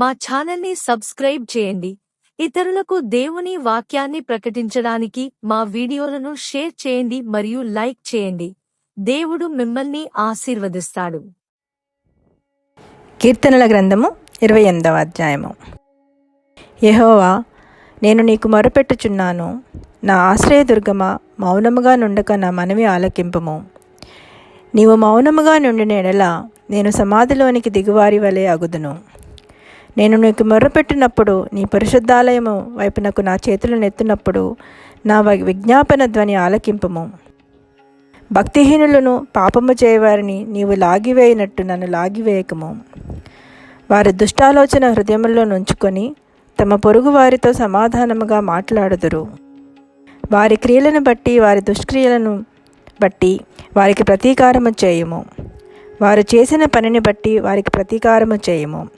మా ఛానల్ని సబ్స్క్రైబ్ చేయండి. ఇతరులకు దేవుని వాక్యాన్ని ప్రకటించడానికి మా వీడియోలను షేర్ చేయండి మరియు లైక్ చేయండి. దేవుడు మిమ్మల్ని ఆశీర్వదిస్తాడు. కీర్తనల గ్రంథము ఇరవై ఎనిమిదవ అధ్యాయము. యెహోవా నేను నీకు మొరపెట్టుచున్నాను. నా ఆశ్రయదుర్గమ మౌనముగా నుండక నా మనవి ఆలకింపము. నీవు మౌనముగా నుండిన ఎడల నేను సమాధిలోనికి దిగువారి వలె అగుదును. నేను నీకు మొర్రపెట్టినప్పుడు నీ పరిశుద్ధాలయము వైపునకు నా చేతులను ఎత్తినప్పుడు నా విజ్ఞాపన ధ్వని ఆలకింపము. భక్తిహీనులను పాపము చేయవారిని నీవు లాగివేయనట్టు నన్ను లాగివేయకము. వారి దుష్టాలోచన హృదయంలో నుంచుకొని తమ పొరుగు వారితో సమాధానముగా మాట్లాడుదురు. వారి క్రియలను బట్టి వారి దుష్క్రియలను బట్టి వారికి ప్రతీకారము చేయము. వారు చేసిన పనిని బట్టి వారికి ప్రతీకారము చేయము.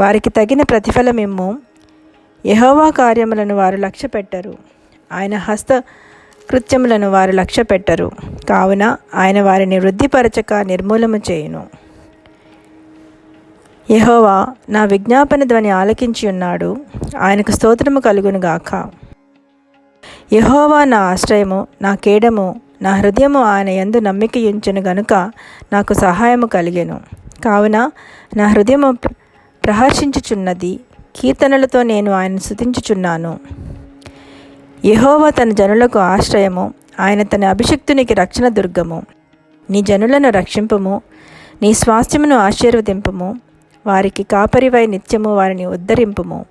వారికి తగిన ప్రతిఫలమిమ్ము యహోవా కార్యములను వారు లక్ష్య పెట్టరు ఆయన హస్త కృత్యములను వారు లక్ష్య పెట్టరు కావున ఆయన వారిని వృద్ధిపరచక నిర్మూలము చేయును. యహోవా నా విజ్ఞాపన ధ్వని ఆలకించి ఉన్నాడు. ఆయనకు స్తోత్రము కలుగును గాక. యెహోవా నా ఆశ్రయము నా కేడము నా హృదయము ఆయన ఎందు నమ్మిక ఉంచును గనుక నాకు సహాయము కలిగెను. కావున నా హృదయము ప్రహర్షించుచున్నది కీర్తనలతో నేను ఆయన స్తుతించుచున్నాను. యహోవా తన జనులకు ఆశ్రయము ఆయన తన అభిషిక్తునికి రక్షణ దుర్గము. నీ జనులను రక్షింపము నీ స్వాస్థ్యమును ఆశీర్వదింపము వారికి కాపరివై నిత్యము వారిని ఉద్ధరింపము.